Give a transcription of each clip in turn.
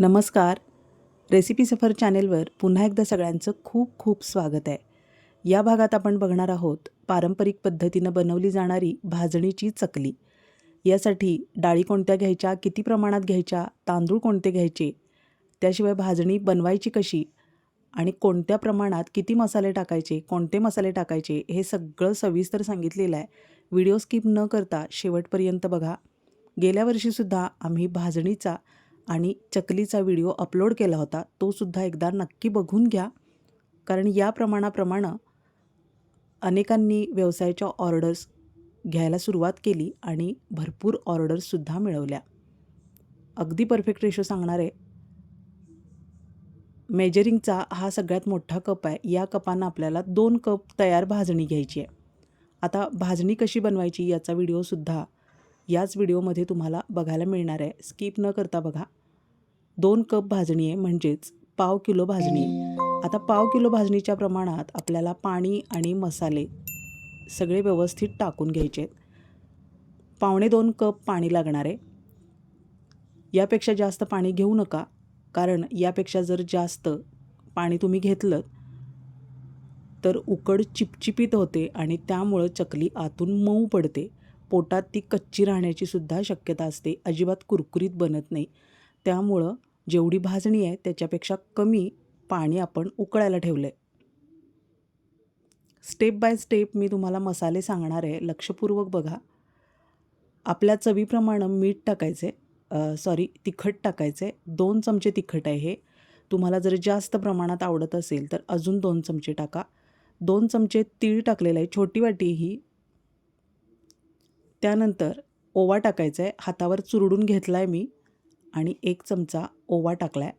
नमस्कार. रेसिपी सफर चॅनेलवर पुन्हा एकदा सगळ्यांचं खूप खूप स्वागत आहे. या भागात आपण बघणार आहोत पारंपरिक पद्धतीनं बनवली जाणारी भाजणीची चकली. यासाठी डाळी कोणत्या घ्यायच्या किती प्रमाणात घ्यायच्या तांदूळ कोणते घ्यायचे त्याशिवाय भाजणी बनवायची कशी आणि कोणत्या प्रमाणात किती मसाले टाकायचे कोणते मसाले टाकायचे हे सगळं सविस्तर सांगितलेलं आहे. व्हिडिओ स्किप न करता शेवटपर्यंत बघा. गेल्या वर्षीसुद्धा आम्ही भाजणीचा आणि चकलीचा व्हिडिओ अपलोड केला होता तो सुद्धा एकदा नक्की बघून घ्या. कारण या प्रमाणाप्रमाणे अनेकांनी व्यवसायाच्या ऑर्डर्स घ्यायला सुरुवात केली आणि भरपूर ऑर्डर्ससुद्धा मिळवल्या. अगदी परफेक्ट रेशो सांगणार आहे मेजरिंगचा हा सगळ्यात मोठा कप आहे. या कपानं आपल्याला दोन कप तयार भाजणी घ्यायची आहे. आता भाजणी कशी बनवायची याचा व्हिडिओसुद्धा याच व्हिडिओमध्ये तुम्हाला बघायला मिळणार आहे. स्किप न करता बघा. दोन कप भाजणी आहे म्हणजेच पाव किलो भाजणी. आता पाव किलो भाजणीच्या प्रमाणात आपल्याला पाणी आणि मसाले सगळे व्यवस्थित टाकून घ्यायचे आहेत. पावणे दोन कप पाणी लागणार आहे. यापेक्षा जास्त पाणी घेऊ नका कारण यापेक्षा जर जास्त पाणी तुम्ही घेतलं तर उकड चिपचिपीत होते आणि त्यामुळं चकली आतून मऊ पडते. पोटात ती कच्ची राहण्याची सुद्धा शक्यता असते. अजिबात कुरकुरीत बनत नाही. त्यामुळं जेवढी भाजणी आहे त्याच्यापेक्षा कमी पाणी आपण उकळायला ठेवलं आहे स्टेप बाय स्टेप मी तुम्हाला मसाले सांगणार आहे. लक्षपूर्वक बघा. आपल्या चवीप्रमाणे मीठ टाकायचे सॉरी तिखट टाकायचे. दोन चमचे तिखट आहे हे. तुम्हाला जर जास्त प्रमाणात आवडत असेल तर अजून दोन चमचे टाका. दोन चमचे तीळ टाकलेलं आहे. छोटी वाटी ही. त्यानंतर ओवा टाकायचा आहे. हातावर चुरडून घेतला आहे मी. आणि एक चमचा ओवा टाकला आहे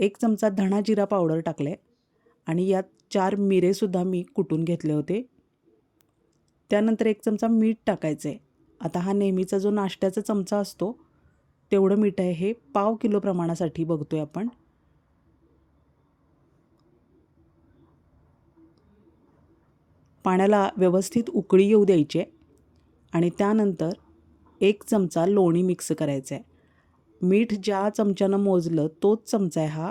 एक चमचा धणा जिरा पावडर टाकलं आहे आणि यात चार मिरेसुद्धा मी कुटून घेतले होते. त्यानंतर एक चमचा मीठ टाकायचं आहे आता हा नेहमीचा जो नाश्त्याचा चमचा असतो तेवढं मीठ आहे हे पाव किलो प्रमाणासाठी बघतोय आपण. पाण्याला व्यवस्थित उकळी येऊ द्यायची आहे. आणि त्यानंतर एक चमचा लोणी मिक्स करायचं आहे मीठ ज्या चमच्यानं मोजलं तोच चमचा आहे हा.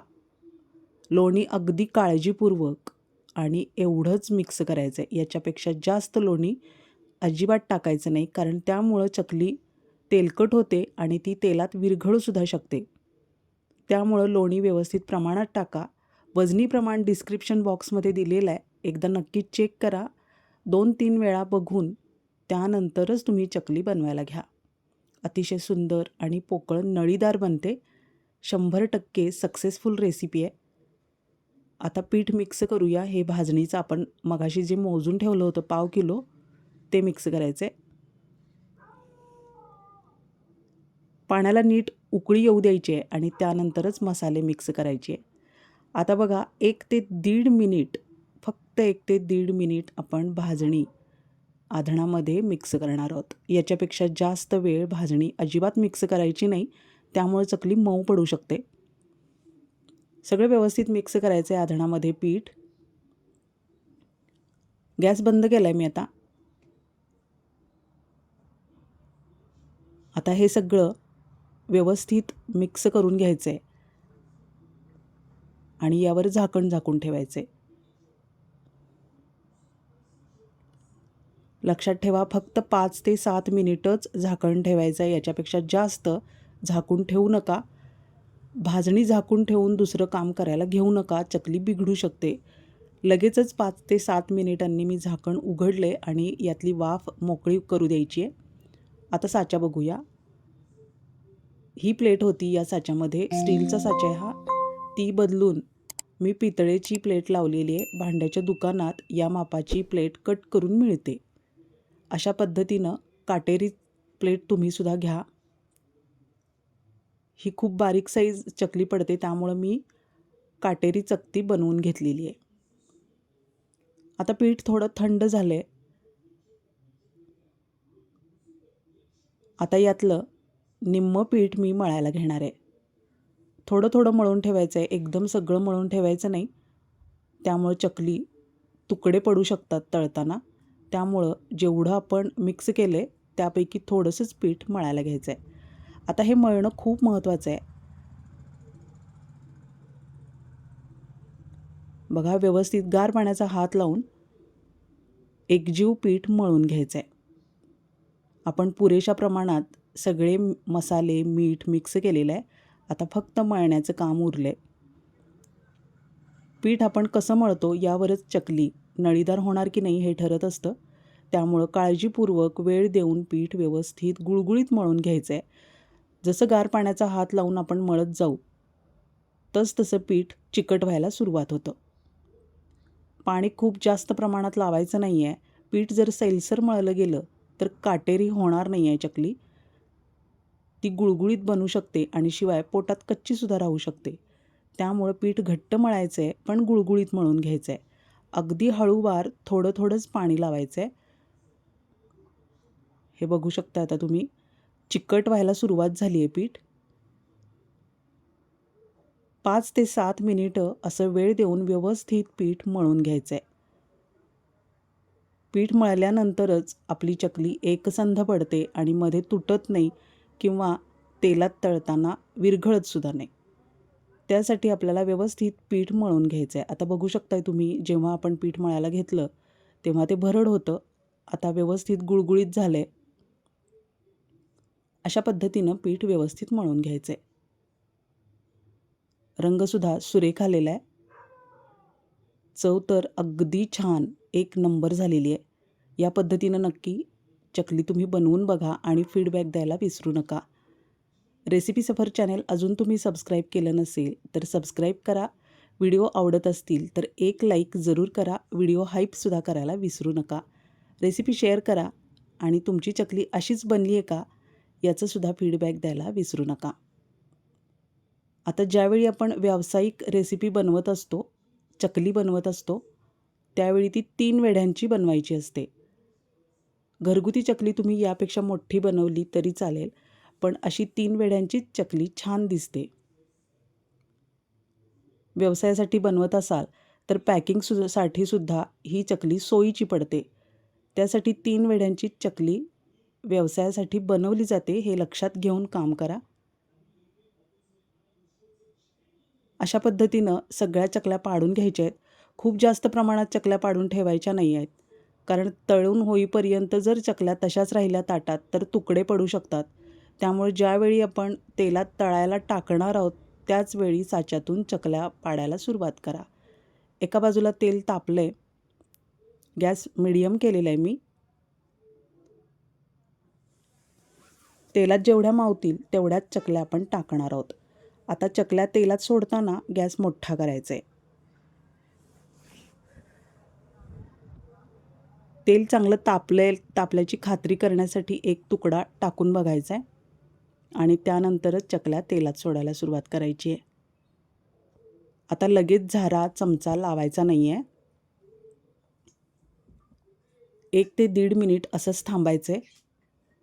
लोणी अगदी काळजीपूर्वक आणि एवढंच मिक्स करायचं आहे याच्यापेक्षा जास्त लोणी अजिबात टाकायचं नाही कारण त्यामुळं चकली तेलकट होते आणि ती तेलात विरघळूसुद्धा शकते. त्यामुळं लोणी व्यवस्थित प्रमाणात टाका. वजनी प्रमाण डिस्क्रिप्शन बॉक्समध्ये दिलेलं आहे. एकदा नक्की चेक करा. दोन तीन वेळा बघून त्यानंतरच तुम्ही चकली बनवायला घ्या. अतिशय सुंदर आणि पोकळ नळीदार बनते. शंभर टक्के सक्सेसफुल रेसिपी आहे. आता पीठ मिक्स करूया. हे भाजणीचं आपण मगाशी जे मोजून ठेवलं होतं पाव किलो ते मिक्स करायचं आहे पाण्याला नीट उकळी येऊ द्यायची आहे आणि त्यानंतरच मसाले मिक्स करायचे आता बघा एक ते दीड मिनिट फक्त एक ते दीड मिनिट आपण भाजणी आधणामध्ये मिक्स करणार आहोत. याच्यापेक्षा जास्त वेळ भाजणी अजिबात मिक्स करायची नाही. त्यामुळे चकली मऊ पडू शकते. सगळं व्यवस्थित मिक्स करायचं आहे आधणामध्ये पीठ. गॅस बंद केला आहे मी आता. आता हे सगळं व्यवस्थित मिक्स करून घ्यायचं आहे आणि यावर झाकण झाकून ठेवायचं आहे लक्षात ठेवा फक्त पाच ते सात मिनिटच झाकण ठेवायचं आहे याच्यापेक्षा जास्त झाकून ठेवू नका. भाजणी झाकून ठेवून दुसरं काम करायला घेऊ नका चकली बिघडू शकते. लगेचच पाच ते सात मिनिटांनी मी झाकण उघडले आणि यातली वाफ मोकळी करू द्यायची आहे. आता साचा बघूया. ही प्लेट होती या साच्यामध्ये. स्टीलचा साचा हा. ती बदलून मी पितळेची प्लेट लावलेली आहे. भांड्याच्या दुकानात या मापाची प्लेट कट करून मिळते. अशा पद्धतीनं काटेरी प्लेट तुम्हीसुद्धा घ्या. ही खूप बारीक साईज चकली पडते त्यामुळं मी काटेरी चकती बनवून घेतलेली आहे. आता पीठ थोडं थंड झालं आहे आता यातलं निम्म पीठ मी मळायला घेणार आहे. थोडं थोडं मळून ठेवायचं आहे. एकदम सगळं मळून ठेवायचं नाही. त्यामुळं चकली तुकडे पडू शकतात तळताना. त्यामुळं जेवढं आपण मिक्स केलं आहे त्यापैकी थोडंसंच पीठ मळायला घ्यायचं आहे आता हे मळणं खूप महत्त्वाचं आहे. बघा व्यवस्थित गार पाण्याचा हात लावून एकजीव पीठ मळून घ्यायचं आहे आपण पुरेशा प्रमाणात सगळे मसाले मीठ मिक्स केलेलं आहे. आता फक्त मळण्याचं काम उरलं आहे पीठ आपण कसं मळतो यावरच चकली. नळीदार होणार की नाही हे ठरत असतं. त्यामुळं काळजीपूर्वक वेळ देऊन पीठ व्यवस्थित गुळगुळीत मळून घ्यायचं आहे जसं गार पाण्याचा हात लावून आपण मळत जाऊ तस तसं पीठ चिकट व्हायला सुरुवात होतं. पाणी खूप जास्त प्रमाणात लावायचं नाही आहे पीठ जर सैलसर मळलं गेलं तर काटेरी होणार नाही आहे चकली. ती गुळगुळीत बनू शकते आणि शिवाय पोटात कच्चीसुद्धा राहू शकते. त्यामुळं पीठ घट्ट मळायचं आहे पण गुळगुळीत मळून घ्यायचं आहे अगदी हळूवार थोडं थोडंच पाणी लावायचं आहे हे बघू शकता आता तुम्ही. चिकट व्हायला सुरुवात झाली आहे पीठ. पाच ते सात मिनिटं असं वेळ देऊन व्यवस्थित पीठ मळून घ्यायचं आहे पीठ मळल्यानंतरच आपली चकली एकसंध पडते आणि मध्ये तुटत नाही किंवा तेलात तळताना विरघळतसुद्धा नाही. त्यासाठी आपल्याला व्यवस्थित पीठ मळून घ्यायचं आहे आता बघू शकताय तुम्ही जेव्हा आपण पीठ मळायला घेतलं तेव्हा ते भरड होतं. आता व्यवस्थित गुळगुळीत झालं आहे अशा पद्धतीनं पीठ व्यवस्थित मळून घ्यायचं आहे रंगसुद्धा सुरेख आलेला आहे चव तर अगदी छान एक नंबर झालेली आहे. या पद्धतीनं नक्की चकली तुम्ही बनवून बघा आणि फीडबॅक द्यायला विसरू नका. रेसिपी सफर चॅनेल अजून तुम्ही सबस्क्राईब केलं नसेल तर सबस्क्राईब करा. व्हिडिओ आवडत असतील तर एक लाईक जरूर करा. व्हिडिओ हाईपसुद्धा करायला विसरू नका. रेसिपी शेअर करा आणि तुमची चकली अशीच बनली आहे का याचंसुद्धा फीडबॅक द्यायला विसरू नका. आता ज्यावेळी आपण व्यावसायिक रेसिपी बनवत असतो चकली बनवत असतो त्यावेळी ती तीन वेढ्यांची बनवायची असते. घरगुती चकली तुम्ही यापेक्षा मोठी बनवली तरी चालेल. पण अशी तीन वेड्यांची चकली छान दिसते. व्यवसायासाठी बनवत असाल तर पॅकिंग सु साठी सुद्धा ही चकली सोयीची पडते. त्यासाठी तीन वेड्यांची चकली व्यवसायासाठी बनवली जाते हे लक्षात घेऊन काम करा. अशा पद्धतीनं सगळ्या चकल्या पाडून घ्यायच्या आहेत. खूप जास्त प्रमाणात चकल्या पाडून ठेवायच्या नाही आहेत. कारण तळून होईपर्यंत जर चकल्या तशाच राहिल्या ताटात तर तुकडे पडू शकतात. त्यामुळे ज्यावेळी आपण तेलात तळायला टाकणार आहोत त्याच वेळी साच्यातून चकल्या पाडायला सुरुवात करा. एका बाजूला तेल तापलं आहे गॅस मिडियम केलेला आहे मी. तेलात जेवढ्या मावतील तेवढ्याच चकल्या आपण टाकणार आहोत. आता चकल्या तेलात सोडताना गॅस मोठा करायचा आहे तेल चांगलं तापले तापल्याची खात्री करण्यासाठी एक तुकडा टाकून बघायचा आहे आणि त्यानंतरच चकल्या तेलात सोडायला सुरुवात करायची आहे. आता लगेच झारा चमचा लावायचा नाही आहे एक ते दीड मिनिट असंच थांबायचं आहे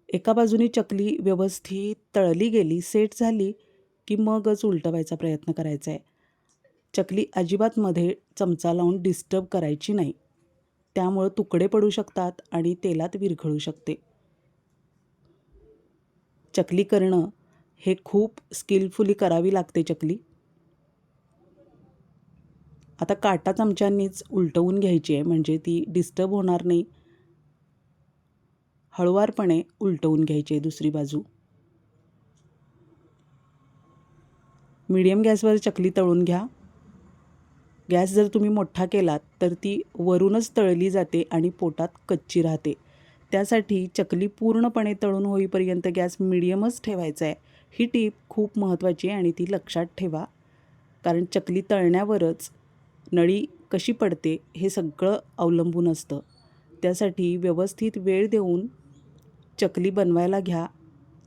एका बाजूनी चकली व्यवस्थित तळली गेली सेट झाली की मगच उलटवायचा प्रयत्न करायचा आहे चकली अजिबात मध्ये चमचा लावून डिस्टर्ब करायची नाही. त्यामुळं तुकडे पडू शकतात आणि तेलात विरघळू शकते. चकली करणं हे खूप स्किलफुली करावी लागते चकली. आता काटा चमच्यांनीच उलटवून घ्यायची आहे म्हणजे ती डिस्टर्ब होणार नाही. हळुवारपणे उलटवून घ्यायची आहे दुसरी बाजू. मीडियम गॅसवर चकली तळून घ्या. गॅस जर तुम्ही मोठा केलात तर ती वरूनच तळली जाते आणि पोटात कच्ची राहते. त्यासाठी चकली पूर्णपणे तळून होईपर्यंत गॅस मिडियमच ठेवायचा आहे. ही टीप खूप महत्त्वाची आहे आणि ती लक्षात ठेवा. कारण चकली तळण्यावरच नळी कशी पडते हे सगळं अवलंबून असतं. त्यासाठी व्यवस्थित वेळ देऊन चकली बनवायला घ्या.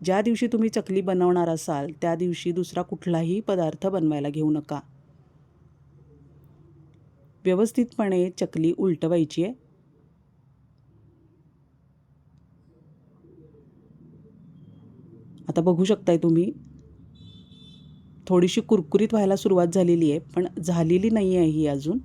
ज्या दिवशी तुम्ही चकली बनवणार असाल त्या दिवशी दुसरा कुठलाही पदार्थ बनवायला घेऊ नका. व्यवस्थितपणे चकली उलटवायची आहे. आता बघू शकताय तुम्ही. थोडीशी कुरकुरीत व्हायला सुरुवात झालेली आहे पण झालेली नाही आहे ही अजून.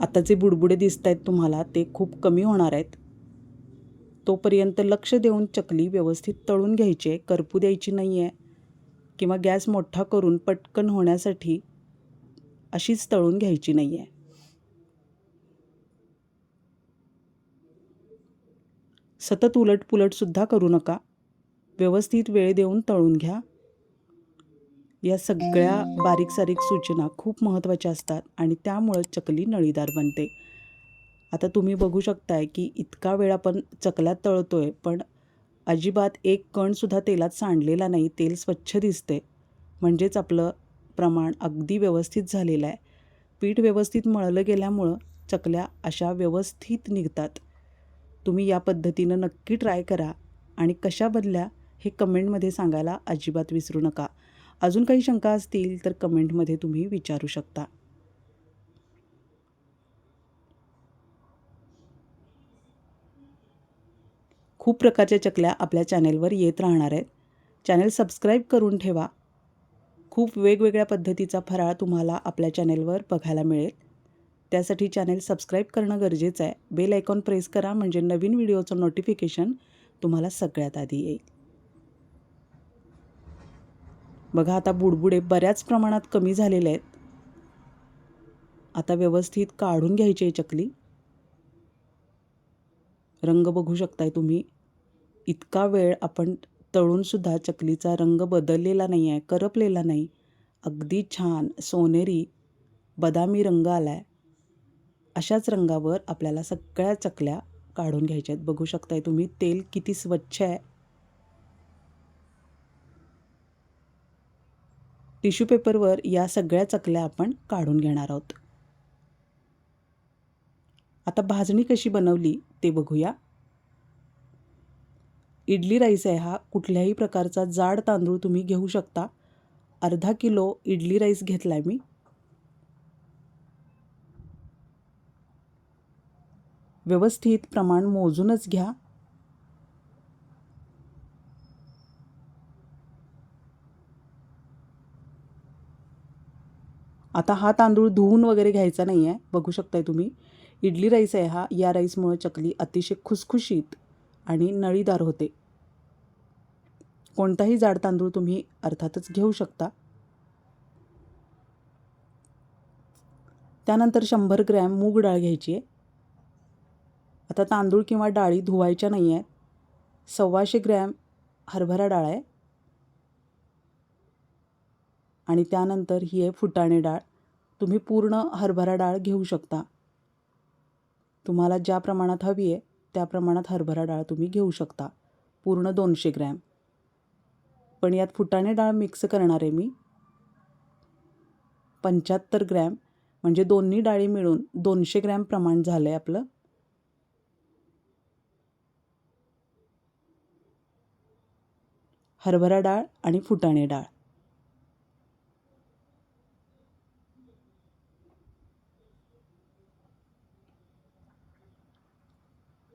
आता जे बुडबुडे दिसत आहेत तुम्हाला ते खूप कमी होणार आहेत. तोपर्यंत लक्ष देऊन चकली व्यवस्थित तळून घ्यायची आहे करपू द्यायची नाही आहे किंवा गॅस मोठा करून पटकन होण्यासाठी अशीच तळून घ्यायची नाही आहे सतत उलटपुलटसुद्धा करू नका. व्यवस्थित वेळ देऊन तळून घ्या. या सगळ्या बारीक सारीक सूचना खूप महत्त्वाच्या असतात आणि त्यामुळं चकली नळीदार बनते. आता तुम्ही बघू शकताय की इतका वेळ आपण चकल्यात तळतोय पण अजिबात एक कणसुद्धा तेलात सांडलेला नाही तेल स्वच्छ दिसते म्हणजेच आपलं प्रमाण अगदी व्यवस्थित झालेलं आहे. पीठ व्यवस्थित मळलं गेल्यामुळं चकल्या अशा व्यवस्थित निघतात. तुम्ही या पद्धतीनं नक्की ट्राय करा आणि कशा बदल्या हे कमेंटमध्ये सांगायला अजिबात विसरू नका. अजून काही शंका असतील तर कमेंटमध्ये तुम्ही विचारू शकता. खूप प्रकारच्या चकल्या आपल्या चॅनेलवर येत राहणार आहेत. चॅनेल सबस्क्राईब करून ठेवा. खूप वेगवेगळ्या पद्धतीचा फराळ तुम्हाला आपल्या चॅनेलवर बघायला मिळेल. त्यासाठी चॅनेल सबस्क्राईब करणं गरजेचं आहे. बेल आयकॉन प्रेस करा म्हणजे नवीन व्हिडिओचं नोटिफिकेशन तुम्हाला सगळ्यात आधी येईल. बघा आता बुडबुडे बऱ्याच प्रमाणात कमी झालेले आहेत. आता व्यवस्थित काढून घ्यायची आहे चकली. रंग बघू शकताय तुम्ही. इतका वेळ आपण तळूनसुद्धा चकलीचा रंग बदललेला नाही आहे करपलेला नाही. अगदी छान सोनेरी बदामी रंग आला आहे अशाच रंगावर आपल्याला सगळ्या चकल्या काढून घ्यायच्या आहेत. बघू शकताय तुम्ही तेल किती स्वच्छ आहे. टिश्यू पेपरवर या सगळ्या चकल्या आपण काढून घेणार आहोत. आता भाजणी कशी बनवली ते बघूया. इडली राईस आहे हा कुठल्याही प्रकारचा जाड तांदूळ तुम्ही घेऊ शकता. अर्धा किलो इडली राईस घेतला आहे मी. व्यवस्थित प्रमाण मोजूनच घ्या. आता हा तांदूळ धुवून वगैरे घ्यायचा नाही आहे बघू शकताय तुम्ही. इडली राईस आहे हा या राईसमुळे चकली अतिशय खुसखुशीत आणि नळीदार होते. कोणताही जाड तांदूळ तुम्ही अर्थातच घेऊ शकता. त्यानंतर शंभर ग्रॅम मूग डाळ घ्यायची आहे. आता तांदूळ किंवा डाळी धुवायच्या नाही आहेत. सव्वाशे ग्रॅम हरभरा डाळ आहे. आणि त्यानंतर ही आहे फुटाणे डाळ. तुम्ही पूर्ण हरभरा डाळ घेऊ शकता. तुम्हाला ज्या प्रमाणात हवी आहे त्या प्रमाणात हरभरा डाळ तुम्ही घेऊ शकता. पूर्ण दोनशे ग्रॅम. पण यात फुटाणे डाळ मिक्स करणार आहे मी. पंच्याहत्तर ग्रॅम. म्हणजे दोन्ही डाळी मिळून दोनशे ग्रॅम प्रमाण झालं आहे आपलं. हरभरा डाळ आणि फुटाणे डाळ.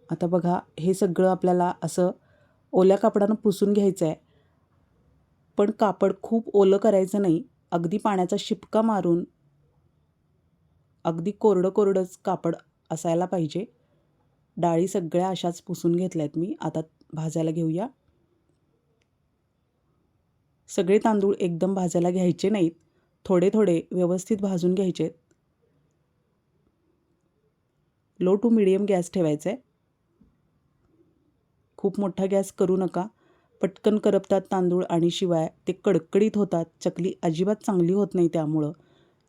आता बघा हे सगळं आपल्याला असं ओल्या कापडानं पुसून घ्यायचं आहे पण कापड खूप ओलं करायचं नाही. अगदी पाण्याचा शिपका मारून अगदी कोरडं कोरडंच कापड असायला पाहिजे. डाळी सगळ्या अशाच पुसून घेतल्या आहेत मी. आता भाजायला घेऊया. सगळे तांदूळ एकदम भाजायला घ्यायचे नाहीत. थोडे थोडे व्यवस्थित भाजून घ्यायचे. लो टू मिडियम गॅस ठेवायचा आहे खूप मोठा गॅस करू नका. पटकन करपतात तांदूळ आणि शिवाय ते कडकडीत होतात. चकली अजिबात चांगली होत नाही त्यामुळं.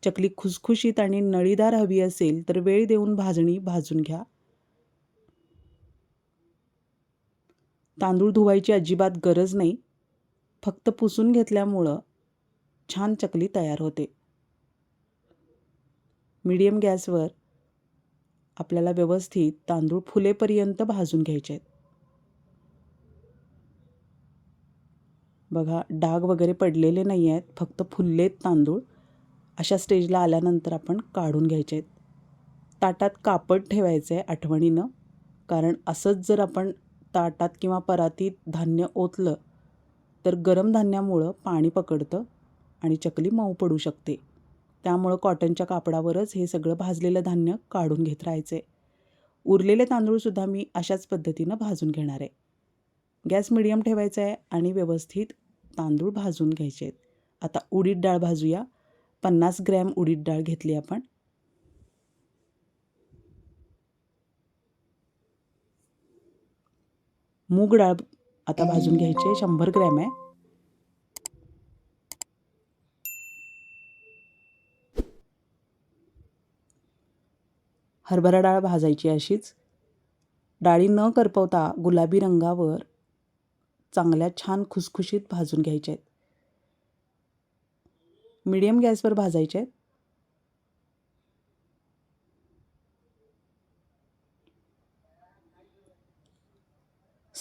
चकली खुसखुशीत आणि नळीदार हवी असेल तर वेळ देऊन भाजणी भाजून घ्या. तांदूळ धुवायची अजिबात गरज नाही. फक्त पुसून घेतल्यामुळं छान चकली तयार होते. मीडियम गॅसवर आपल्याला व्यवस्थित तांदूळ फुलेपर्यंत भाजून घ्यायचे आहेत. बघा डाग वगैरे पडलेले नाही आहेत फक्त फुललेत तांदूळ. अशा स्टेजला आल्यानंतर आपण काढून घ्यायचे आहेत. ताटात कापड ठेवायचं आहे आठवणीनं कारण असंच जर आपण ताटात किंवा परातीत धान्य ओतलं तर गरम धान्यामुळं पाणी पकडतं आणि चकली मऊ पडू शकते. त्यामुळं कॉटनच्या कापडावरच हे सगळं भाजलेलं धान्य काढून घेत राहायचे. उरलेले तांदूळसुद्धा मी अशाच पद्धतीनं भाजून घेणार आहे. गॅस मिडियम ठेवायचा आहे आणि व्यवस्थित तांदूळ भाजून घ्यायचे आहेत. आता उडीद डाळ भाजूया. पन्नास ग्रॅम उडीद डाळ घेतली आपण. मूग डाळ आता भाजून घ्यायचे. शंभर ग्रॅम आहे. हरभरा डाळ भाजायची अशीच. डाळी न करपवता गुलाबी रंगावर चांगल्या छान खुसखुशीत भाजून घ्यायच्या आहेत. मिडियम गॅसवर भाजायचे आहेत.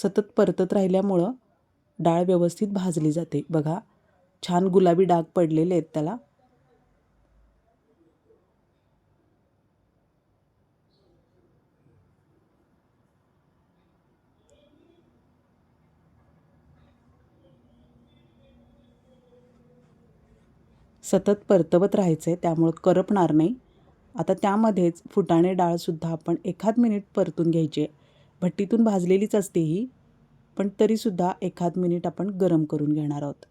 सतत परतत राहिल्यामुळं डाळ व्यवस्थित भाजली जाते. बघा छान गुलाबी डाग पडलेले आहेत त्याला. सतत परतवत राहायचं आहे त्यामुळं करपणार नाही. आता त्यामध्येच फुटाणे डाळसुद्धा आपण एखाद मिनिट परतून घ्यायची. आहे भट्टीतून भाजलेलीच असते ही पण तरीसुद्धा एखाद मिनिट आपण गरम करून घेणार आहोत.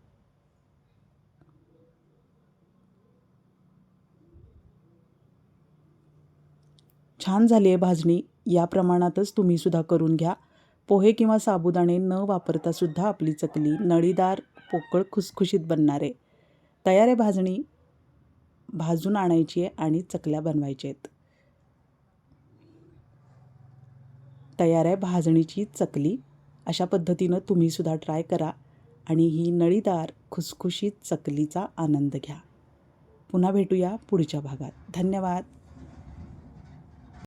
छान झाली आहे भाजणी. या प्रमाणातच तुम्हीसुद्धा करून घ्या. पोहे किंवा साबुदाणे न वापरतासुद्धा आपली चकली नळीदार पोकळ खुसखुशीत बनणार आहे. तयार आहे भाजणी. भाजून आणायची आहे आणि चकल्या बनवायच्या आहेत. तयार आहे भाजणीची चकली. अशा पद्धतीनं तुम्हीसुद्धा ट्राय करा आणि ही नळीदार खुसखुशीत चकलीचा आनंद घ्या. पुन्हा भेटूया पुढच्या भागात. धन्यवाद.